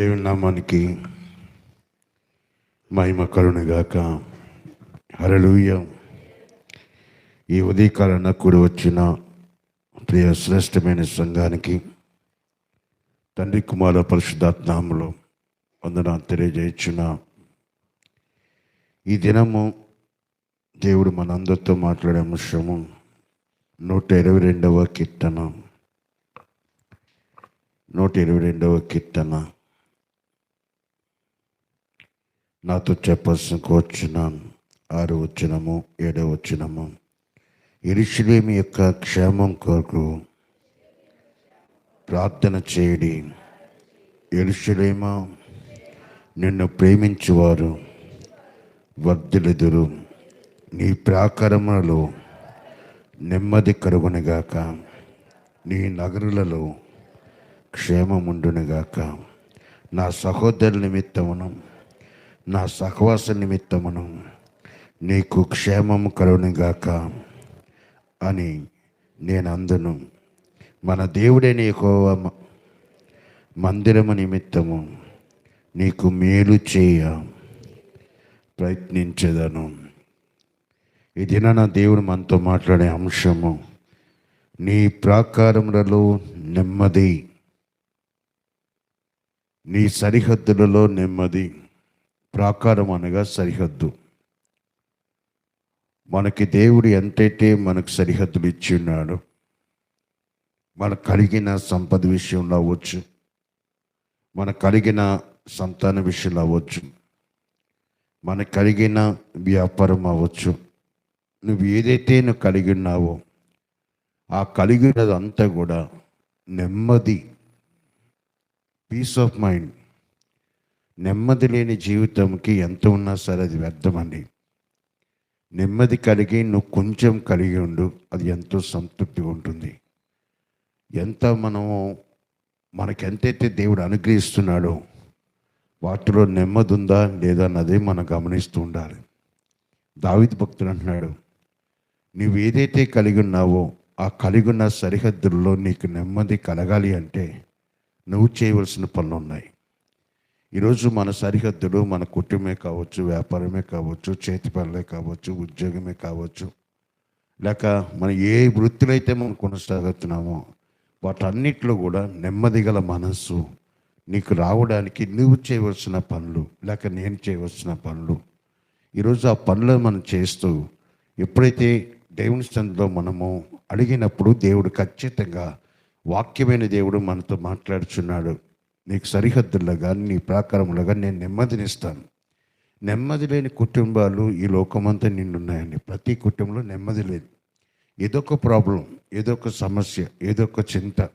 దేవుని నామానికి మహిమ కరుణగాక హరలుయ ఈ ఉదయకాలన కూడి వచ్చిన ప్రియ శ్రేష్టమైన సంఘానికి తండ్రి కుమార పరిశుద్ధాత్నాములో వందన తెలియజేయించిన ఈ దినము దేవుడు మనందరితో మాట్లాడే అంశము నూట ఇరవై రెండవ కీర్తన. నూట ఇరవై రెండవ కీర్తన. నాతో చెప్పాల్సిన వచ్చిన. ఆరు వచ్చినము ఏడో వచ్చినము ఇరుషులేమి యొక్క క్షేమం కొరకు ప్రార్థన చేయడి. ఎరుషులేమా నిన్ను ప్రేమించువారు వర్ధులెదురు నీ ప్రాకారములలో నెమ్మది కరుగునిగాక నీ నగరులలో క్షేమముండునుగాక. నా సహోదరుల నిమిత్తమును నా సహవాస నిమిత్తమును నీకు క్షేమము కలుగునుగాక అని నేను అందును మన దేవుడే నీకు మందిరము నిమిత్తము నీకు మేలు చేయ ప్రయత్నించేదను. ఈ దినాన దేవుడు మనతో మాట్లాడే అంశము నీ ప్రాకారములలో నెమ్మది నీ సరిహద్దులలో నెమ్మది. ప్రాకారం అనగా సరిహద్దు. మనకి దేవుడు ఎంతైతే మనకు సరిహద్దులు ఇచ్చి ఉన్నాడు మనకు కలిగిన సంపద విషయంలో అవ్వచ్చు మనకు కలిగిన సంతాన విషయంలో అవ్వచ్చు మనకు కలిగిన వ్యాపారం అవ్వచ్చు. నువ్వు ఏదైతే నువ్వు కలిగి ఉన్నావో ఆ కలిగినదంతా కూడా నెమ్మది పీస్ ఆఫ్ మైండ్ నెమ్మది లేని జీవితంకి ఎంత ఉన్నా సరే అది వ్యర్థమండి. నెమ్మది కలిగి నువ్వు కొంచెం కలిగి ఉండు అది ఎంతో సంతృప్తిగా ఉంటుంది. ఎంత మనము మనకి ఎంతైతే దేవుడు అనుగ్రహిస్తున్నాడో వాటిలో నెమ్మది ఉందా లేదా అన్నదే మనం గమనిస్తూ ఉండాలి. దావిద్ భక్తుడు అంటున్నాడు నువ్వు ఏదైతే కలిగి ఉన్నావో ఆ కలిగి ఉన్న సరిహద్దుల్లో నీకు నెమ్మది కలగాలి అంటే నువ్వు చేయవలసిన పనులు ఉన్నాయి. ఈరోజు మన సరిహద్దులు మన కుటుంబమే కావచ్చు వ్యాపారమే కావచ్చు చేతి పనులే కావచ్చు ఉద్యోగమే కావచ్చు. లేక మనం ఏ వృత్తిలో అయితే మనం కొనసాగుతున్నామో వాటన్నిటిలో కూడా నెమ్మది గల మనస్సు నీకు రావడానికి నువ్వు చేయవలసిన పనులు లేక నేను చేయవలసిన పనులు. ఈరోజు ఆ పనులు మనం చేస్తూ ఎప్పుడైతే దేవుని సందులో మనము అడిగినప్పుడు దేవుడు ఖచ్చితంగా వాక్యమైన దేవుడు మనతో మాట్లాడుచున్నాడు. నీకు సరిహద్దుల్లో కానీ నీ ప్రాకారంలో కానీ నేను నెమ్మదినిస్తాను. నెమ్మది లేని కుటుంబాలు ఈ లోకమంతా నిండున్నాయండి ప్రతి కుటుంబంలో నెమ్మది లేదు. ఏదో ఒక ప్రాబ్లం ఏదో ఒక సమస్య ఏదో ఒక చింత.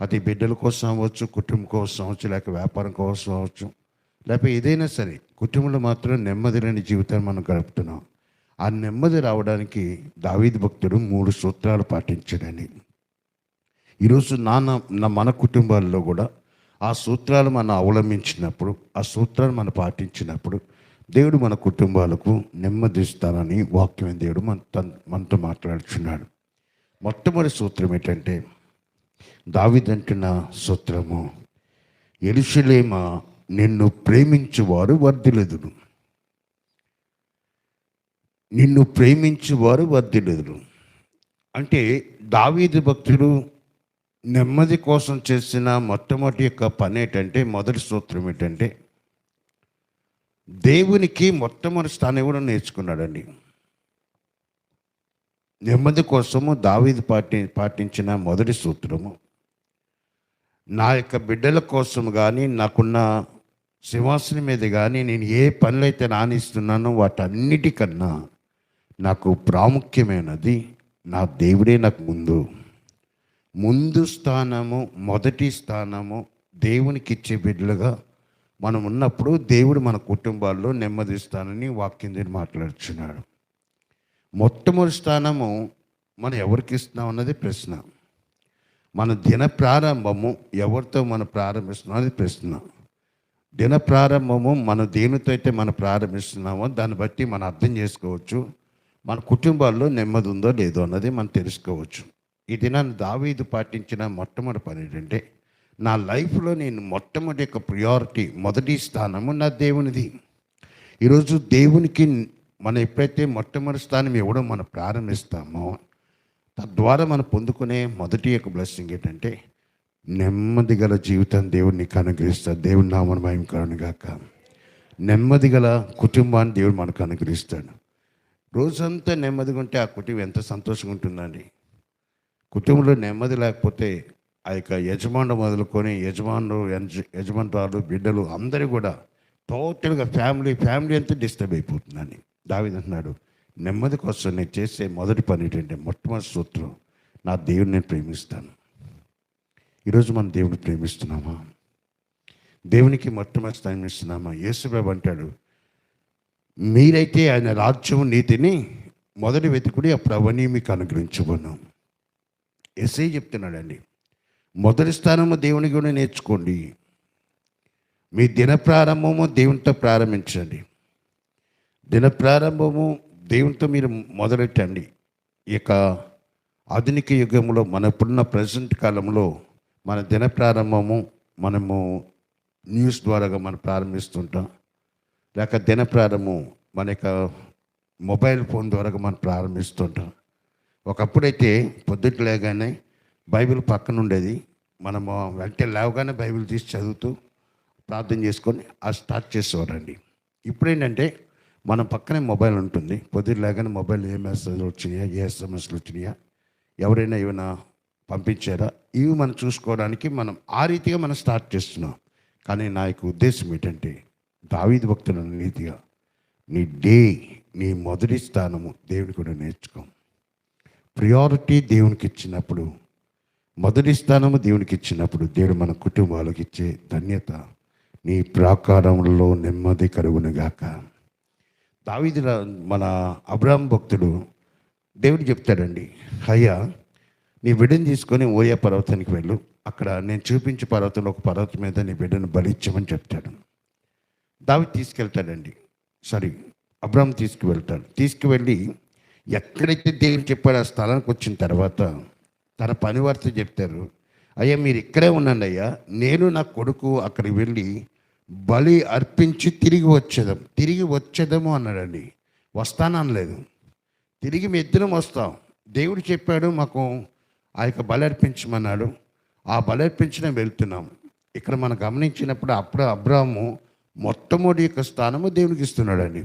అది బిడ్డల కోసం అవ్వచ్చు కుటుంబం కోసం అవ్వచ్చు లేక వ్యాపారం కోసం అవ్వచ్చు. లేకపోతే ఏదైనా సరే కుటుంబంలో మాత్రం నెమ్మది లేని జీవితాన్ని మనం గడుపుతున్నాం. ఆ నెమ్మది రావడానికి దావీద్ భక్తుడు మూడు సూత్రాలు పాటించాడని. ఈరోజు నాన్న నా మన కుటుంబాల్లో కూడా ఆ సూత్రాలు మనం అవలంబించినప్పుడు ఆ సూత్రాలు మనం పాటించినప్పుడు దేవుడు మన కుటుంబాలకు నెమ్మదిస్తానని వాక్యం దేవుడు మన తన్- మనతో మాట్లాడుచున్నాడు. మొట్టమొదటి సూత్రం ఏంటంటే దావిదంటున్న సూత్రము ఎరుషలేమ నిన్ను ప్రేమించువారు వర్ధిలెదురు నిన్ను ప్రేమించువారు వర్ధిలెదురు అంటే దావీదు భక్తుడు నెమ్మది కోసం చేసిన మొట్టమొదటి యొక్క పని ఏంటంటే మొదటి సూత్రం ఏంటంటే దేవునికి మొట్టమొదటి స్థానం ఇవ్వడం నేర్చుకున్నాడండి. నెమ్మది కోసము దావీది పాటి పాటించిన మొదటి సూత్రము. నా యొక్క బిడ్డల కోసం కానీ నాకున్న సింహాసనం మీద కానీ నేను ఏ పనులైతే నానిస్తున్నానో వాటన్నిటికన్నా నాకు ప్రాముఖ్యమైనది నా దేవుడే నాకు ముందు. ముందు స్థానము మొదటి స్థానము దేవునికి ఇచ్చే బిడ్డలుగా మనం ఉన్నప్పుడు దేవుడు మన కుటుంబాల్లో నెమ్మదిస్తానని వాక్యం దగ్గర మాట్లాడుచున్నాడు. మొట్టమొదటి స్థానము మనం ఎవరికి ఇస్తున్నాం అన్నది ప్రశ్న. మన దిన ప్రారంభము ఎవరితో మనం ప్రారంభిస్తున్నాం అనేది ప్రశ్న. దిన ప్రారంభము మన దేనితో అయితే మనం ప్రారంభిస్తున్నామో దాన్ని బట్టి మనం అర్థం చేసుకోవచ్చు. మన కుటుంబాల్లో నెమ్మది ఉందో లేదో అన్నది మనం తెలుసుకోవచ్చు. ఈ దినాన్ని దావీదు పాటించిన మొట్టమొదటి పని ఏంటంటే నా లైఫ్లో నేను మొట్టమొదటి యొక్క ప్రియారిటీ మొదటి స్థానము నా దేవునిది. ఈరోజు దేవునికి మనం ఎప్పుడైతే మొట్టమొదటి స్థానం ఇవ్వడం మనం ప్రారంభిస్తామో తద్వారా మనం పొందుకునే మొదటి యొక్క బ్లెస్సింగ్ ఏంటంటే నెమ్మది గల జీవితం దేవుడిని నీకు అనుగ్రహిస్తాడు. దేవుని నామను భయం కారణగాక నెమ్మది గల కుటుంబాన్ని దేవుడు మనకు అనుగ్రహిస్తాడు. రోజంతా నెమ్మదిగా ఉంటే ఆ కుటుంబం ఎంత సంతోషంగా ఉంటుందండి. కుటుంబంలో నెమ్మది లేకపోతే ఆ యొక్క యజమానుడు మొదలుకొని యజమానులు యజమానురాలు బిడ్డలు అందరూ కూడా టోటల్గా ఫ్యామిలీ ఫ్యామిలీ అంతా డిస్టర్బ్ అయిపోతుందని దావిది అంటున్నాడు. నెమ్మది కోసం నేను చేసే మొదటి పని ఏంటంటే మొట్టమొదటి సూత్రం నా దేవుడిని నేను ప్రేమిస్తాను. ఈరోజు మనం దేవుని ప్రేమిస్తున్నామా? దేవునికి మొట్టమొదటి స్థానం ఇస్తున్నామా? యేసుబాబు అంటాడు మీరైతే ఆయన రాజ్యం నీతిని మొదటి వెతుకుడి అప్పుడు అవన్నీ మీకు అనుగ్రహించబోను ఎస్ఐ చెప్తున్నాడండి మొదటి స్థానము దేవుని కూడా నేర్చుకోండి. మీ దిన ప్రారంభము దేవునితో ప్రారంభించండి. దిన ప్రారంభము దేవునితో మీరు మొదలెట్టండి. ఈ యొక్క ఆధునిక యుగంలో మనప్పుడున్న ప్రజెంట్ కాలంలో మన దిన ప్రారంభము మనము న్యూస్ ద్వారాగా మనం ప్రారంభిస్తుంటాం. లేక దిన ప్రారంభం మన యొక్క మొబైల్ ఫోన్ ద్వారా మనం ప్రారంభిస్తుంటాం. ఒకప్పుడైతే పొద్దుట లేగానే బైబిల్ పక్కన ఉండేది మనము వెంటనే లేవగానే బైబిల్ తీసి చదువుతూ ప్రార్థన చేసుకొని ఆ స్టార్ట్ చేసేవారండి. ఇప్పుడు ఏంటంటే మన పక్కనే మొబైల్ ఉంటుంది. పొద్దుట లేగానే మొబైల్ ఏ మెసేజ్ వచ్చినాయా ఏ ఎస్ఎంఎస్లు వచ్చినాయా ఎవరైనా ఏమైనా పంపించారా ఇవి మనం చూసుకోవడానికి మనం ఆ రీతిగా మనం స్టార్ట్ చేస్తున్నాం. కానీ నా యొక్క ఉద్దేశం ఏంటంటే దావీది భక్తుల నీతిగా నీ డే నీ మొదటి స్థానము దేవుని కూడా నేర్చుకో ప్రియారిటీ దేవునికి ఇచ్చినప్పుడు మొదటి స్థానము దేవునికి ఇచ్చినప్పుడు దేవుడు మన కుటుంబాలకు ఇచ్చే ధన్యత నీ ప్రాకారంలో నెమ్మది కలుగునుగాక దావీదు మన అబ్రాహం భక్తుడు దేవుడు చెప్తాడండి అయ్యా నీ బిడ్డను తీసుకొని ఓయా పర్వతానికి వెళ్ళు. అక్కడ నేను చూపించే పర్వతంలో ఒక పర్వతం మీద నీ బిడ్డను బలిచ్చమని చెప్తాడు. దావి తీసుకెళ్తాడండి సారీ అబ్రాహం తీసుకువెళ్తాడు. తీసుకువెళ్ళి ఎక్కడైతే దేవుడు చెప్పాడు ఆ స్థలానికి వచ్చిన తర్వాత తన పనివారితో చెప్తారు అయ్యా మీరు ఇక్కడే ఉండండి అయ్యా నేను నా కొడుకు అక్కడికి వెళ్ళి బలి అర్పించి తిరిగి వచ్చేదాం తిరిగి వచ్చేదాము అన్నాడండి. వస్తాననలేదు తిరిగి మీ ఇద్దరం వస్తాం. దేవుడు చెప్పాడు మాకు ఆ యొక్క బలి అర్పించమన్నాడు. ఆ బలి అర్పించడం వెళ్తున్నాం. ఇక్కడ మనం గమనించినప్పుడు అప్పుడు అబ్రాహము మొట్టమొదటి యొక్క స్థానము దేవునికి ఇస్తున్నాడండి.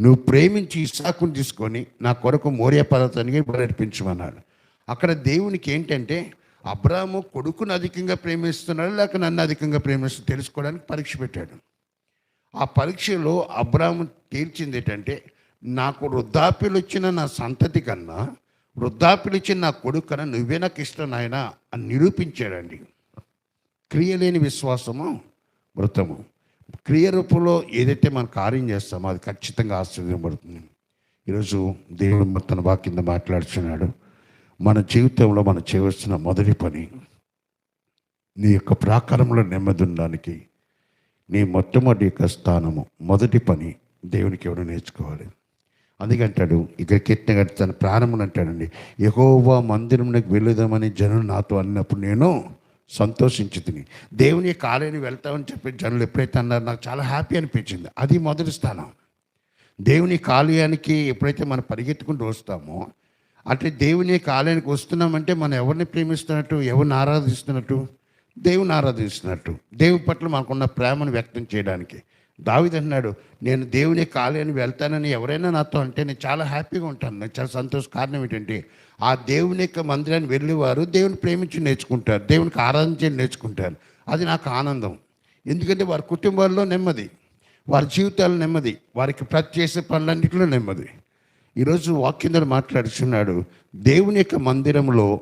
నువ్వు ప్రేమించి ఇసాకుని తీసుకొని నా కొరకు మోరియా పర్వతానికి బలి అక్కడ దేవునికి ఏంటంటే అబ్రాహము కొడుకును అధికంగా ప్రేమిస్తున్నాడు లేక నన్ను అధికంగా ప్రేమిస్తూ తెలుసుకోవడానికి పరీక్ష పెట్టాడు. ఆ పరీక్షలో అబ్రాహం తేల్చింది ఏంటంటే నాకు వృద్ధాప్యులు వచ్చిన నా సంతతి కన్నా వృద్ధాప్యులు ఇచ్చిన నా కొడుకు కన్నా నువ్వే నాకు ఇష్టం నాయన అని నిరూపించాడండి. క్రియలేని విశ్వాసము మృతము క్రియ రూపంలో ఏదైతే మనం కార్యం చేస్తామో అది ఖచ్చితంగా ఆశ్చర్యపడుతుంది ఈరోజు దేవుడు తన వాక్యంద మాట్లాడుతున్నాడు. మన జీవితంలో మనం చేయవలసిన మొదటి పని నీ యొక్క ప్రాకారంలో నెమ్మది ఉండడానికి నీ మొట్టమొదటి యొక్క స్థానము మొదటి పని దేవునికి ఎవరు నేర్చుకోవాలి? అందుకే అంటాడు ఇక్కడ కీర్తన తన ప్రారంభం అంటాడండి ఎగోవా మందిరంలోకి వెళ్ళుదామని జనులు నాతో అన్నప్పుడు నేను సంతోషించి తిని. దేవుని యొక్క వెళ్తామని చెప్పి జనులు ఎప్పుడైతే అన్నారో నాకు చాలా హ్యాపీ అనిపించింది. అది మొదటి స్థానం. దేవుని కాలయానికి ఎప్పుడైతే మనం పరిగెత్తుకుంటూ వస్తామో అంటే దేవుని యొక్క ఆలయానికి వస్తున్నామంటే మనం ఎవరిని ప్రేమిస్తున్నట్టు ఎవరిని ఆరాధిస్తున్నట్టు? దేవుని ఆరాధిస్తున్నట్టు. దేవుని పట్ల మనకున్న ప్రేమను వ్యక్తం చేయడానికి. దావిది అన్నాడు నేను దేవుని కాలేని వెళ్తానని ఎవరైనా నాతో అంటే నేను చాలా హ్యాపీగా ఉంటాను. నాకు చాలా సంతోష కారణం ఏంటంటే ఆ దేవుని యొక్క మందిరాన్ని వెళ్ళేవారు దేవుని ప్రేమించి నేర్చుకుంటారు దేవునికి ఆరాధించి నేర్చుకుంటారు. అది నాకు ఆనందం. ఎందుకంటే వారి కుటుంబాల్లో నెమ్మది వారి జీవితాల్లో నెమ్మది వారికి ప్రతి చేసే పనులన్నింటిలో నెమ్మది. ఈరోజు వాక్యం మాట్లాడుతున్నాడు మాట్లాడుచున్నాడు దేవుని యొక్క మందిరంలో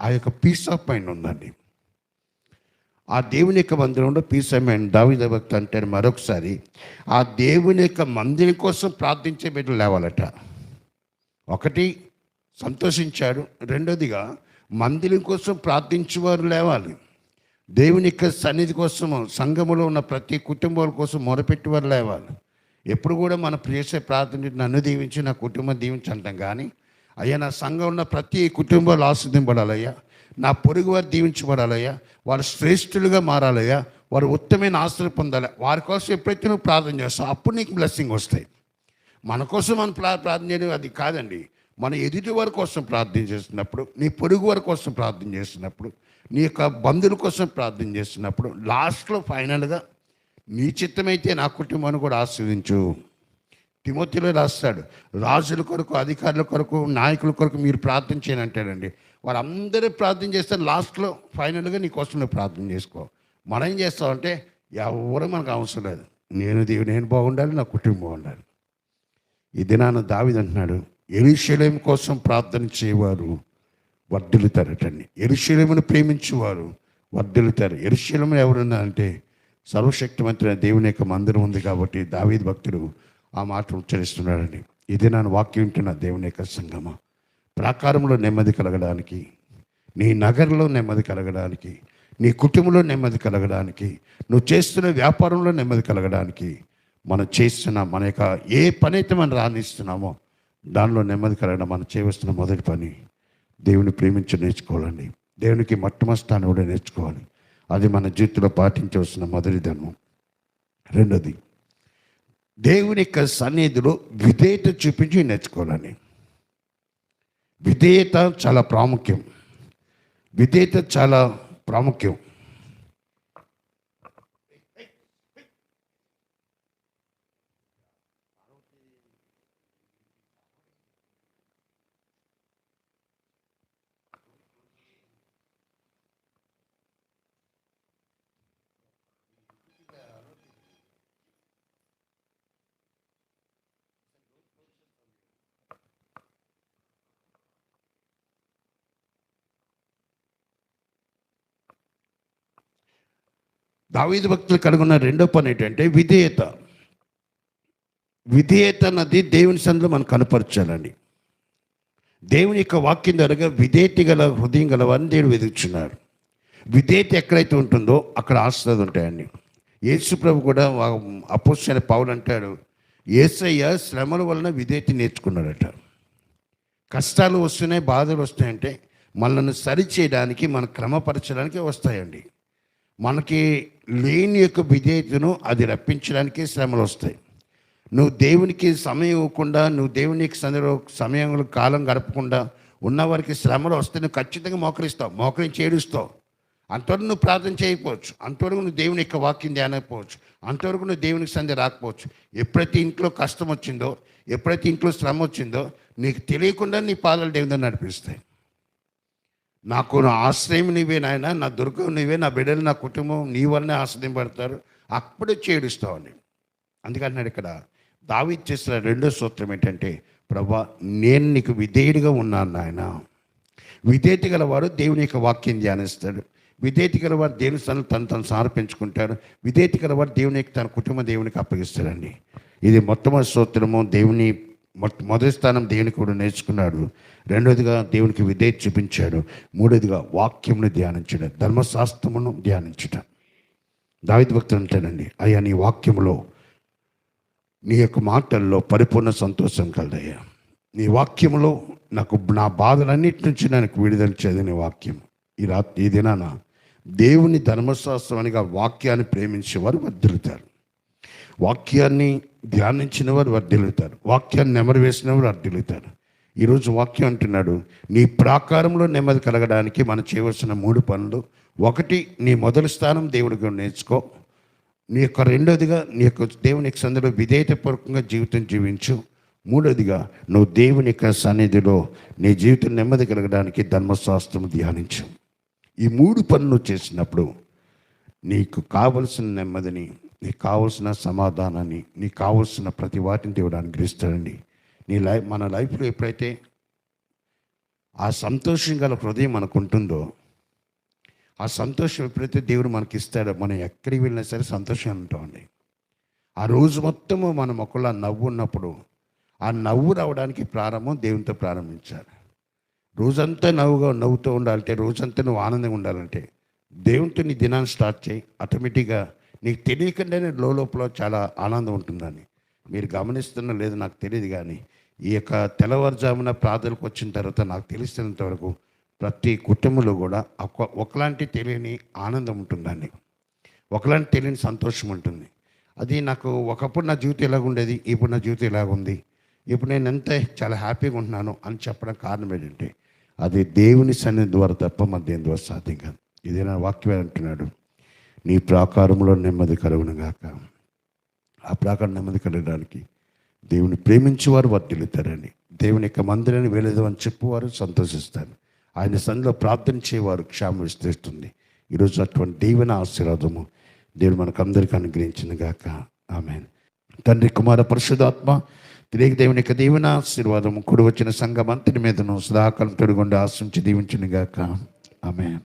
ఆ యొక్క పీస్ ఆఫ్ మైండ్ ఉందండి. ఆ దేవుని యొక్క మందిరంలో పీస్ ఆఫ్ దావిద భక్తి అంటారు మరొకసారి. ఆ దేవుని యొక్క మందిరం కోసం ప్రార్థించే బిడ్డలు లేవాలట. ఒకటి సంతోషించాడు రెండోదిగా మందిరం కోసం ప్రార్థించేవారు లేవాలి. దేవుని యొక్క సన్నిధి కోసం సంఘములో ఉన్న ప్రతి కుటుంబాల కోసం మొరపెట్టేవారు లేవాలి. ఎప్పుడు కూడా మనం చేసే ప్రార్థన నన్ను దీవించి నా కుటుంబం దీవించి అంటాం కానీ అయ్యా నా సంఘం ఉన్న ప్రతి కుటుంబాలు ఆస్వాదింపడాలయ్యా నా పొరుగు వారు దీవించబడాలయ్యా. వారు శ్రేష్ఠులుగా మారాలయ్యా. వారు ఉత్తమైన ఆస్తులు పొందాలి వారి కోసం ఎప్పుడైతే నువ్వు ప్రార్థన చేస్తావు అప్పుడు నీకు బ్లెస్సింగ్ వస్తాయి. మన కోసం మనం ప్రా ప్రార్థన చేయడం అది కాదండి. మన ఎదుటి వారి కోసం ప్రార్థన చేస్తున్నప్పుడు నీ పొరుగు వారి కోసం ప్రార్థన చేస్తున్నప్పుడు నీ యొక్క బంధువుల కోసం ప్రార్థన చేస్తున్నప్పుడు లాస్ట్లో ఫైనల్గా నీ చిత్తమైతే నా కుటుంబాన్ని కూడా ఆస్వాదించు. తిమోతిలో రాస్తాడు రాజుల కొరకు అధికారుల కొరకు నాయకుల కొరకు మీరు ప్రార్థన చేయని వాళ్ళందరూ వారందరూ ప్రార్థన చేస్తారు లాస్ట్లో ఫైనల్గా నీ కోసం నువ్వు ప్రార్థన చేసుకో. మనం ఏం చేస్తామంటే ఎవరు మనకు అవసరం లేదు. నేను దేవుడు నేను బాగుండాలి నా కుటుంబం బాగుండాలి. ఈ దినాన దావిది అంటున్నాడు ఎరుశలేం కోసం ప్రార్థన చేయవారు వర్ధిల్లుతారటండి ఎరుశలేమును ప్రేమించేవారు వర్ధిల్లుతారు ఎవరున్నా అంటే సర్వశక్తివంతుడైన దేవుని యొక్క మందిరం ఉంది కాబట్టి దావీద్ భక్తుడు ఆ మాట ఉచ్చరిస్తున్నాడండి. ఇది నాన్న వాక్యం వింటున్న దేవుని యొక్క సంగమ. ప్రాకారంలో నెమ్మది కలగడానికి నీ నగరంలో నెమ్మది కలగడానికి నీ కుటుంబంలో నెమ్మది కలగడానికి నువ్వు చేస్తున్న వ్యాపారంలో నెమ్మది కలగడానికి మనం చేస్తున్న మన యొక్క ఏ పని అయితే మనం రాణిస్తున్నామో దానిలో నెమ్మది కలగడం మనం చేయవలసిన మొదటి పని. దేవుని ప్రేమించి నేర్చుకోవాలండి. దేవునికి మొట్టమొదటి కూడా నేర్చుకోవాలి. అది మన జీవితంలో పాటించవలసిన మొదటి ధర్మం. రెండోది దేవుని యొక్క సన్నిధిలో విధేయత చూపించి నేర్చుకోవాలని విధేయత చాలా ప్రాముఖ్యం. విధేయత చాలా ప్రాముఖ్యం. దావీదు భక్తులు కనుగొన్న రెండో పని ఏంటంటే విధేయత. విధేయత అన్నది దేవుని సందులో మనం కనపరచాలండి. దేవుని యొక్క వాక్యం ద్వారా విధేయత గల హృదయం గలవని దేవుడు వెతుకుచున్నారు విధేయత ఎక్కడైతే ఉంటుందో అక్కడ ఆశ్రదలు ఉంటాయండి. యేసు ప్రభు కూడా అపోసిన పావులు అంటాడు ఏసయ్య శ్రమల వలన విధేయత నేర్చుకున్నాడట. కష్టాలు వస్తున్నాయి బాధలు వస్తాయంటే మనల్ని సరిచేయడానికి మన క్రమపరచడానికి వస్తాయండి. మనకి లేని యొక్క విధేయతను అది రప్పించడానికి శ్రమలు వస్తాయి. నువ్వు దేవునికి సమయం ఇవ్వకుండా నువ్వు దేవునికి సందర్భ సమయంలో కాలం గడపకుండా ఉన్నవారికి శ్రమలు వస్తే నువ్వు ఖచ్చితంగా మోకరిస్తావు మోకరించి ఏడుస్తావు. అంతవరకు నువ్వు ప్రార్థన చేయకపోవచ్చు. అంతవరకు నువ్వు దేవుని యొక్క వాక్యం ధ్యానకపోవచ్చు. అంతవరకు నువ్వు దేవునికి సంధి రాకపోవచ్చు. ఎప్పుడైతే ఇంట్లో కష్టం వచ్చిందో ఎప్పుడైతే ఇంట్లో శ్రమ వచ్చిందో నీకు తెలియకుండా నీ పాదాలు దేవుని నడిపిస్తాయి. నాకు నా ఆశ్రయం నీవే నాయన నా దుర్గం నీవే నా బిడ్డలు నా కుటుంబం నీ వల్లనే ఆశ్రయింపడతారు అప్పుడే చేడుస్తావని అందుకన్నాడు ఇక్కడ దావి చేసిన రెండో సూత్రం ఏంటంటే ప్రభా నేను నీకు విధేయుడిగా ఉన్నాను నాయన. విధేయత గలవాడు దేవుని యొక్క వాక్యం ధ్యానిస్తాడు విధేయత గలవాడు దేవుని స్థానం తను తను సమర్పించుకుంటాడు విధేయత గలవాడు దేవుని యొక్క తన కుటుంబ దేవునికి అప్పగిస్తాడండి ఇది మొట్టమొదటి సూత్రము. దేవుని మొదటి స్థానం దేవునికి కూడా నేర్చుకున్నాడు. రెండోదిగా దేవునికి విధేయత చూపించాడు. మూడోదిగా వాక్యమును ధ్యానించడం. ధర్మశాస్త్రమును ధ్యానించడం దావిత భక్తులు అంటాడండి అయ్యా నీ వాక్యములో నీ యొక్క మాటల్లో పరిపూర్ణ సంతోషం కలదయ్యా. నీ వాక్యములో నాకు నా బాధలన్నిటి నుంచి నాకు విడుదల చేయదని వాక్యం ఈ రాత్రి ఈ దినాన దేవుని ధర్మశాస్త్రం ఆ వాక్యాన్ని ప్రేమించేవారు వర్ధిల్లుతారు వాక్యాన్ని ధ్యానించిన వారు వర్ధిల్లుతారు. వాక్యాన్ని నెమరు వేసిన వారు వర్ధిల్లుతారు. ఈరోజు వాక్యం అంటున్నాడు నీ ప్రాకారంలో నెమ్మది కలగడానికి మనం చేయవలసిన మూడు పనులు. ఒకటి నీ మొదటి స్థానం దేవుడికి నేర్చుకో. నీ యొక్క రెండోదిగా నీ యొక్క దేవుని యొక్క సందులో విధేయతపూర్వకంగా జీవితం జీవించు. మూడోదిగా నువ్వు దేవుని యొక్క సన్నిధిలో నీ జీవితం నెమ్మది కలగడానికి ధర్మశాస్త్రం ధ్యానించు. ఈ మూడు పనులు చేసినప్పుడు నీకు కావలసిన నెమ్మదిని నీకు కావలసిన సమాధానాన్ని నీకు కావాల్సిన ప్రతి వాటిని దేవుడు అనుగ్రహిస్తాడండి. నీ లైఫ్ మన లైఫ్లో ఎప్పుడైతే ఆ సంతోషం గల హృదయం మనకు ఉంటుందో ఆ సంతోషం ఎప్పుడైతే దేవుడు మనకి ఇస్తాడో మనం ఎక్కడికి వెళ్ళినా సరే సంతోషం ఉంటామండి. ఆ రోజు మొత్తము మన ఒకళ్ళ నవ్వు ఉన్నప్పుడు ఆ నవ్వు రావడానికి ప్రారంభం దేవునితో ప్రారంభించాలి. రోజంతా నవ్వుగా నవ్వుతూ ఉండాలంటే రోజంతా నువ్వు ఆనందంగా ఉండాలంటే దేవునితో నీ దినాన్ని స్టార్ట్ చేయి. ఆటోమేటిక్గా నీకు తెలియకుండానే లోపల చాలా ఆనందం ఉంటుందని. మీరు గమనిస్తున్న లేదు నాకు తెలియదు కానీ ఈ యొక్క తెల్లవారుజామున ప్రార్థనకు వచ్చిన తర్వాత నాకు తెలిసినంత వరకు ప్రతి కుటుంబంలో కూడా ఒకలాంటి తెలియని ఆనందం ఉంటుందండి. ఒకలాంటి తెలియని సంతోషం ఉంటుంది. అది నాకు ఒకప్పుడు నా జీవితం ఎలాగ ఉండేది ఇప్పుడు నా జీవితం ఎలాగ ఉంది ఇప్పుడు నేను ఎంత చాలా హ్యాపీగా ఉంటున్నాను అని చెప్పడం కారణం ఏంటంటే అది దేవుని సన్నిధి ద్వారా తప్ప మన దేని ద్వారా సాధ్యం కాదు. ఇదే నా వాక్యం అంటున్నాడు. నీ ప్రాకారంలో నెమ్మది కలుగును గాక. ఆ ప్రాకారం నెమ్మది కలగడానికి దేవుని ప్రేమించేవారు వర్తిల్లుతారని దేవుని యొక్క మందిరాన్ని వెళ్ళదు అని చెప్పువారు సంతోషిస్తారు. ఆయన సన్నిలో ప్రార్థించేవారు క్షేమం విస్తరిస్తుంది. ఈరోజు అటువంటి దేవుని ఆశీర్వాదము దేవుడు మనకు అందరికీ అనుగ్రహించింది గాక. ఆమె తండ్రి కుమార పరిశుధాత్మ తిరిగి దేవుని యొక్క దేవుని ఆశీర్వాదము కుడి వచ్చిన సంఘం అంతటి మీదను సదాకాలం తొడిగొండి ఆశించి దీవించిన గాక. ఆమె